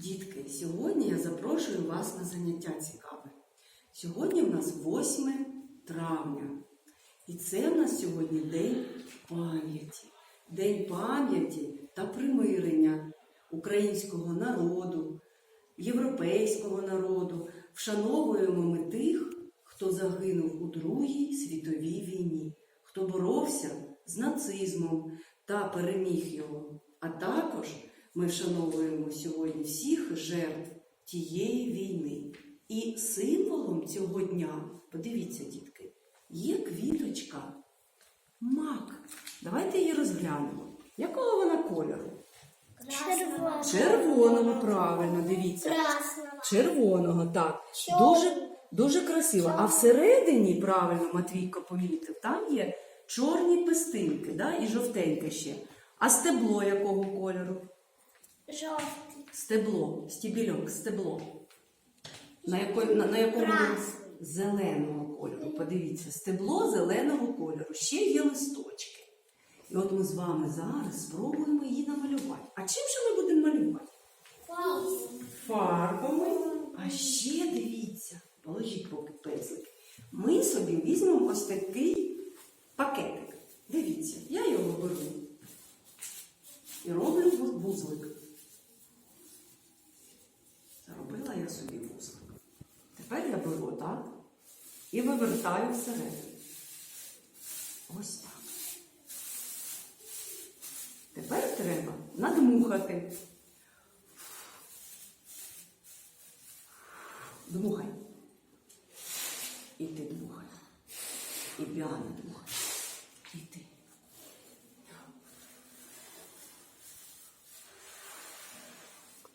Дітки, сьогодні я запрошую вас на заняття цікаве. Сьогодні в нас 8 травня. І це в нас сьогодні День пам'яті. День пам'яті та примирення українського народу, європейського народу. Вшановуємо ми тих, хто загинув у Другій світовій війні, хто боровся з нацизмом та переміг його. А також ми вшановуємо сьогодні всіх жертв тієї війни. І символом цього дня, подивіться, дітки, є квіточка мак. Давайте її розглянемо. Якого вона кольору? Червоно. Червоного, правильно, дивіться. Красного. Червоного, так. Чорного. Дуже, дуже красиво. А всередині, правильно, Матвійко помітив, там є чорні пестинки, да? і жовтеньке ще. А стебло якого кольору? Жовтий. Стебло, стібільок, стебло. На, яко, на, на якому Красний. зеленого кольору. Подивіться, стебло зеленого кольору. Ще є листочки. І от ми з вами зараз спробуємо її намалювати. А чим же ми будемо малювати? Фарбами. А ще дивіться, положіть поки пензлик. Ми собі візьмемо ось такий пакетик. Дивіться, я його беру і роблю ву- вузлик. Заробила я собі вузлик. Тепер я беру так і вивертаю всередину. Ось так. Тепер треба надмухати. Дмухай. І ти дмухай. І Біана дмухай. І ти.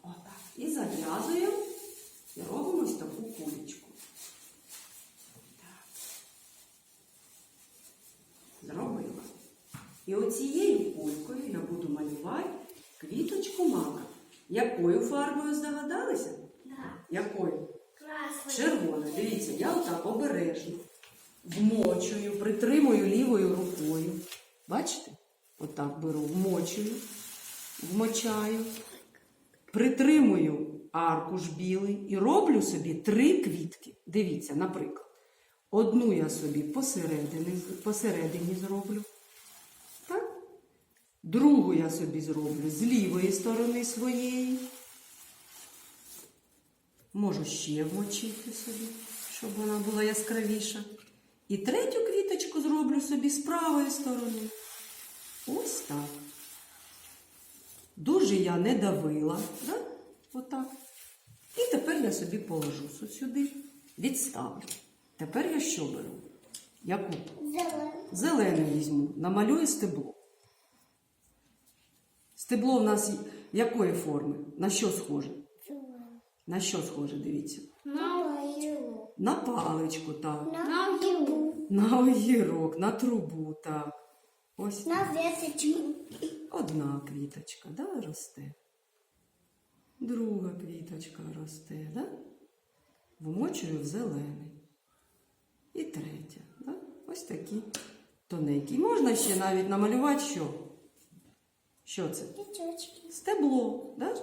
Отак. І зав'язуємо і робимо ось таку кулечку. Так. Зробила. І оцією кулькою я буду малювати квіточку мака. Якою фарбою здогадалися? Да. Якою? Красный. Червона. Дивіться, я отак обережно вмочую, притримую лівою рукою. Бачите? Отак беру, вмочую, вмочаю, притримую аркуш білий і роблю собі три квітки. Дивіться, наприклад, одну я собі посередині, посередині зроблю. Другу я собі зроблю з лівої сторони своєї. Можу ще вмочити собі, щоб вона була яскравіша. І третю квіточку зроблю собі з правої сторони. Ось так. Дуже я не давила. Да? Отак. І тепер я собі положу сюди, відставлю. Тепер я що беру? Яку? Зеленый. Зелене візьму, намалюю стебло. Стебло в нас якої форми? На що схоже? На що схоже, дивіться? На огірок. На паличку, так. На огірок. На огірок, на трубу, так. Ось На веточку. одна квіточка, да, росте. Друга квіточка росте, да? Вмочую в зелений. І третя, да? Ось такі тоненькі. Можна ще навіть намалювати що? Що це? Пяточки. Стебло, да?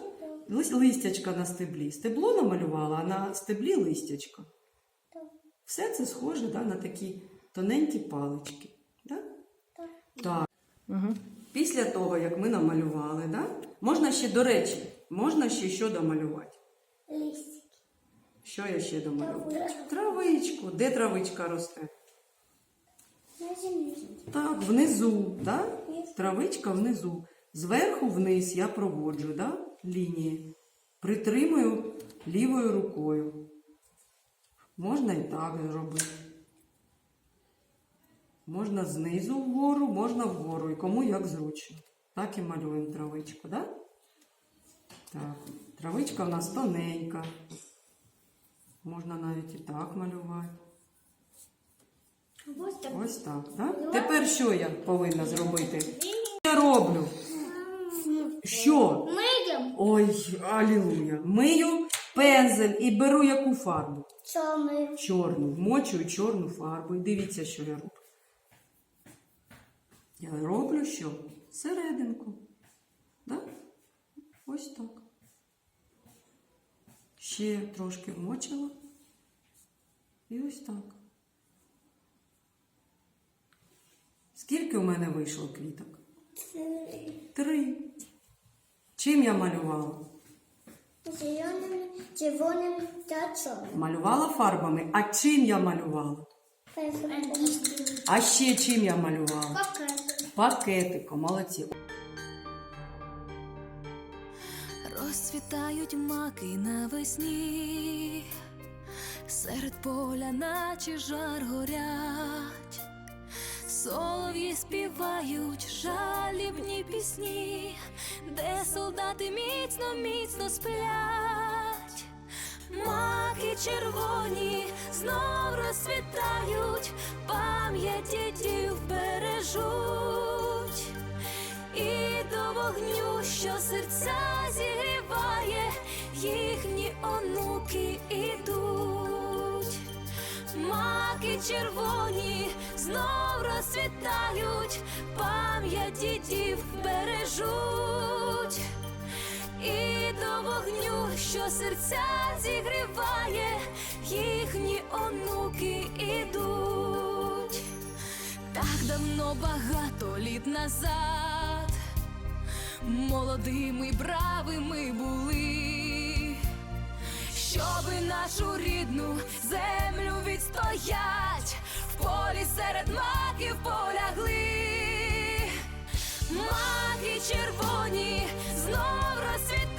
Лис- Листячка на стеблі. Стебло намалювала, а на стеблі листячка. Так. Все це схоже да, на такі тоненькі палички. Да? Так. Так. Після того, як ми намалювали, да? можна ще, до речі, можна ще що домалювати? Листики. Що я ще домалювала? Травичку. Травичку. Де травичка росте? На землі. Так, внизу, да? Травичка внизу. Зверху вниз я проводжу да? лінії. Притримую лівою рукою. Можна і так зробити. Можна знизу вгору, можна вгору. І кому як зручно. Так і малюємо травичку, да? Так. Травичка в нас тоненька. Можна навіть і так малювати. Ось так. Ось так. Да? Тепер що я повинна зробити? Я роблю? Що? Миємо. Ой, алілуя. Мию пензель і беру яку фарбу? Чорною. Чорну. Вмочую чорну фарбу. І дивіться, що я роблю. Я роблю що? Серединку. Да? Ось так. Ще трошки вмочила. І ось так. Скільки у мене вийшло квіток? Три. Три. Чим я малювала? Зеленым, червоным та чорним. Малювала фарбами. А чим я малювала? А ще чим я малювала? Показуй. Пакетиком, молодці. Розцвітають маки навесні, серед поля, наче жар горять, солов'ї співають жалібні пісні, де солдати міцно, міцно сплять, маки червоні знов розцвітають, пам'ять дідів бережуть. І до вогню, що серця зігріває, їхні онуки ідуть. Маки червоні знов розцвітають, пам'ять дідів бережуть. І до вогню, що серця зігріває, їхні онуки ідуть. Так давно багато літ назад молодими бравими були, щоби нашу рідну землю відстоять, в полі серед маків полягли, маки червоні знов розцвітають,